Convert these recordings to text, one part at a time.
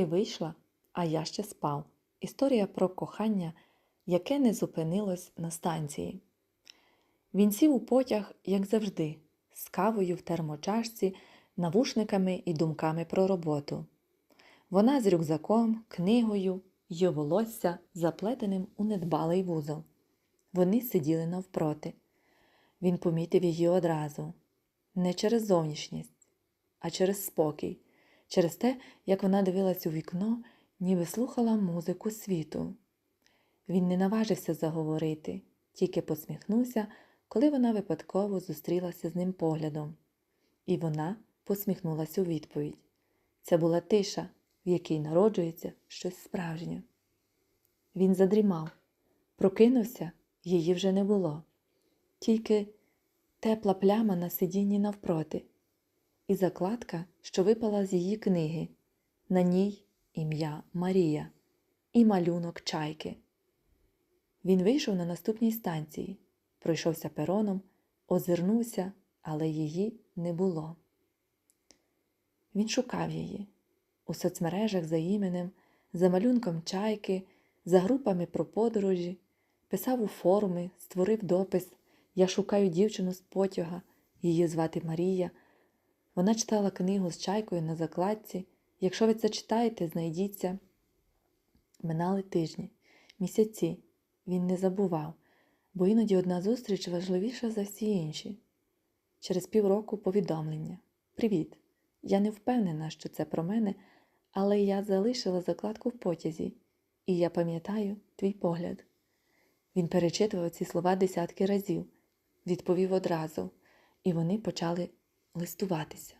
Ти вийшла, а я ще спав. Історія про кохання, яке не зупинилось на станції. Він сів у потяг, як завжди, з кавою в термочашці, навушниками і думками про роботу. Вона з рюкзаком, книгою, й волосся заплетеним у недбалий вузол. Вони сиділи навпроти. Він помітив її одразу не через зовнішність, а через спокій, через те, як вона дивилась у вікно, ніби слухала музику світу. Він не наважився заговорити, тільки посміхнувся, коли вона випадково зустрілася з ним поглядом. І вона посміхнулася у відповідь. Це була тиша, в якій народжується щось справжнє. Він задрімав, прокинувся, її вже не було, тільки тепла пляма на сидінні навпроти, і закладка, що випала з її книги, на ній ім'я Марія і малюнок чайки. Він вийшов на наступній станції, пройшовся пероном, озирнувся, але її не було. Він шукав її у соцмережах за іменем, за малюнком чайки, за групами про подорожі, писав у форуми, створив допис Я шукаю дівчину з потяга, її звати Марія. Вона читала книгу з чайкою на закладці. Якщо ви це читаєте, знайдіться. Минали тижні, місяці. Він не забував, бо іноді одна зустріч важливіша за всі інші. Через півроку повідомлення Привіт! Я не впевнена, що це про мене, але я залишила закладку в потязі, і я пам'ятаю твій погляд. Він перечитував ці слова десятки разів, відповів одразу, і вони почали листуватися.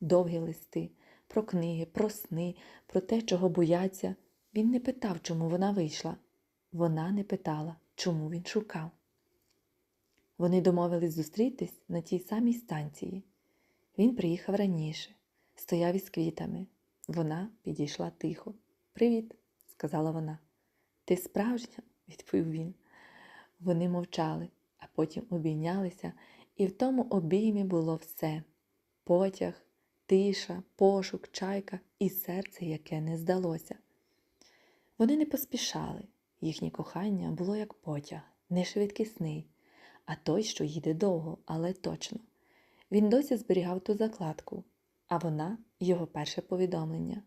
Довгі листи, про книги, про сни, про те, чого бояться. Він не питав, чому вона вийшла. Вона не питала, чому він шукав. Вони домовились зустрітись на тій самій станції. Він приїхав раніше, стояв із квітами. Вона підійшла тихо. Привіт, сказала вона. Ти справжня? відповів він. Вони мовчали, а потім обійнялися, і в тому обіймі було все потяг, тиша, пошук, чайка і серце, яке не здалося. Вони не поспішали. Їхнє кохання було як потяг, не швидкісний, а той, що їде довго, але точно. Він досі зберігав ту закладку, а вона його перше повідомлення.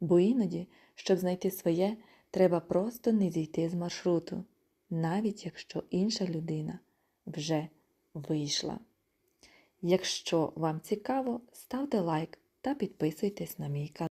Бо іноді, щоб знайти своє, треба просто не зійти з маршруту, навіть якщо інша людина вже вийшла. Якщо вам цікаво, ставте лайк та підписуйтесь на мій канал.